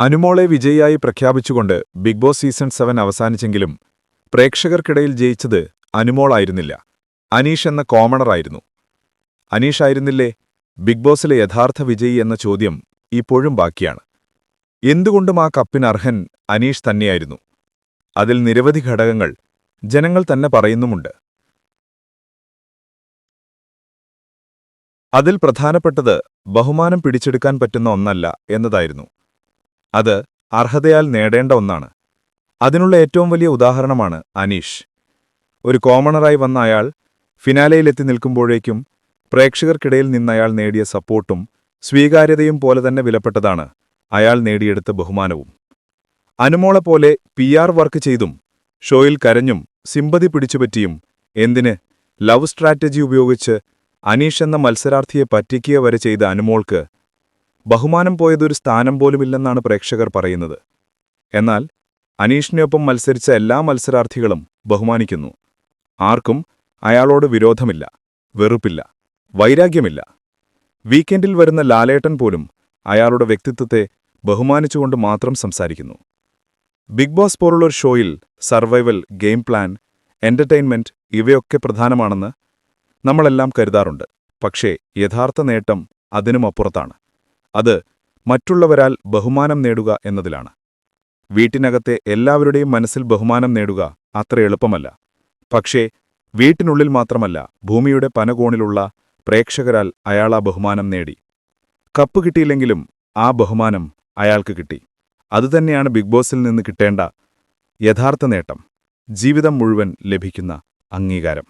അനുമോളെ വിജയിയായി പ്രഖ്യാപിച്ചുകൊണ്ട് ബിഗ് ബോസ് സീസൺ സെവൻ അവസാനിച്ചെങ്കിലും പ്രേക്ഷകർക്കിടയിൽ ജയിച്ചത് അനുമോളായിരുന്നില്ല. അനീഷ് എന്ന കോമണറായിരുന്നു. അനീഷായിരുന്നില്ലേ ബിഗ് ബോസിലെ യഥാർത്ഥ വിജയി എന്ന ചോദ്യം ഇപ്പോഴും ബാക്കിയാണ്. എന്തുകൊണ്ടും ആ കപ്പിന് അർഹൻ അനീഷ് തന്നെയായിരുന്നു. അതിൽ നിരവധി ഘടകങ്ങൾ ജനങ്ങൾ തന്നെ പറയുന്നുമുണ്ട്. അതിൽ പ്രധാനപ്പെട്ടത് ബഹുമാനം പിടിച്ചെടുക്കാൻ പറ്റുന്ന ഒന്നല്ല എന്നതായിരുന്നു. അത് അർഹതയാൽ നേടേണ്ട ഒന്നാണ്. അതിനുള്ള ഏറ്റവും വലിയ ഉദാഹരണമാണ് അനീഷ്. ഒരു കോമണറായി വന്ന അയാൾ ഫിനാലയിലെത്തി നിൽക്കുമ്പോഴേക്കും പ്രേക്ഷകർക്കിടയിൽ നിന്നയാൾ നേടിയ സപ്പോർട്ടും സ്വീകാര്യതയും പോലെ തന്നെ വിലപ്പെട്ടതാണ് അയാൾ നേടിയെടുത്ത ബഹുമാനവും. അനുമോളെപ്പോലെ പി ആർ വർക്ക് ചെയ്തും ഷോയിൽ കരഞ്ഞും സിമ്പതി പിടിച്ചുപറ്റിയും എന്തിന് ലവ് സ്ട്രാറ്റജി ഉപയോഗിച്ച് അനീഷ് എന്ന മത്സരാർത്ഥിയെ പറ്റിക്കുക വരെ ചെയ്ത അനുമോൾക്ക് ബഹുമാനം പോയതൊരു സ്ഥാനം പോലുമില്ലെന്നാണ് പ്രേക്ഷകർ പറയുന്നത്. എന്നാൽ അനീഷിനൊപ്പം മത്സരിച്ച എല്ലാ മത്സരാർത്ഥികളും ബഹുമാനിക്കുന്നു. ആർക്കും അയാളോട് വിരോധമില്ല വെറുപ്പില്ല വൈരാഗ്യമില്ല. വീക്കെൻഡിൽ വരുന്ന ലാലേട്ടൻ പോലും അയാളുടെ വ്യക്തിത്വത്തെ ബഹുമാനിച്ചുകൊണ്ട് മാത്രം സംസാരിക്കുന്നു. ബിഗ് ബോസ് പോലുള്ളൊരു ഷോയിൽ സർവൈവൽ ഗെയിം പ്ലാൻ എന്റർടൈൻമെന്റ് ഇവയൊക്കെ പ്രധാനമാണെന്ന് നമ്മളെല്ലാം കരുതാറുണ്ട്. പക്ഷേ യഥാർത്ഥ നേട്ടം അതിനുമപ്പുറത്താണ് അത് മറ്റുള്ളവരാൽ ബഹുമാനം നേടുക എന്നതിലാണ്. വീട്ടിനകത്തെ എല്ലാവരുടെയും മനസ്സിൽ ബഹുമാനം നേടുക അത്ര എളുപ്പമല്ല. പക്ഷേ വീട്ടിനുള്ളിൽ മാത്രമല്ല ഭൂമിയുടെ പനകോണിലുള്ള പ്രേക്ഷകരാൽ അയാൾ ആ ബഹുമാനം നേടി. കപ്പ് കിട്ടിയില്ലെങ്കിലും ആ ബഹുമാനം അയാൾക്ക് കിട്ടി. അതുതന്നെയാണ് ബിഗ് ബോസിൽ നിന്ന് കിട്ടേണ്ട യഥാർത്ഥ നേട്ടം. ജീവിതം മുഴുവൻ ലഭിക്കുന്ന അംഗീകാരം.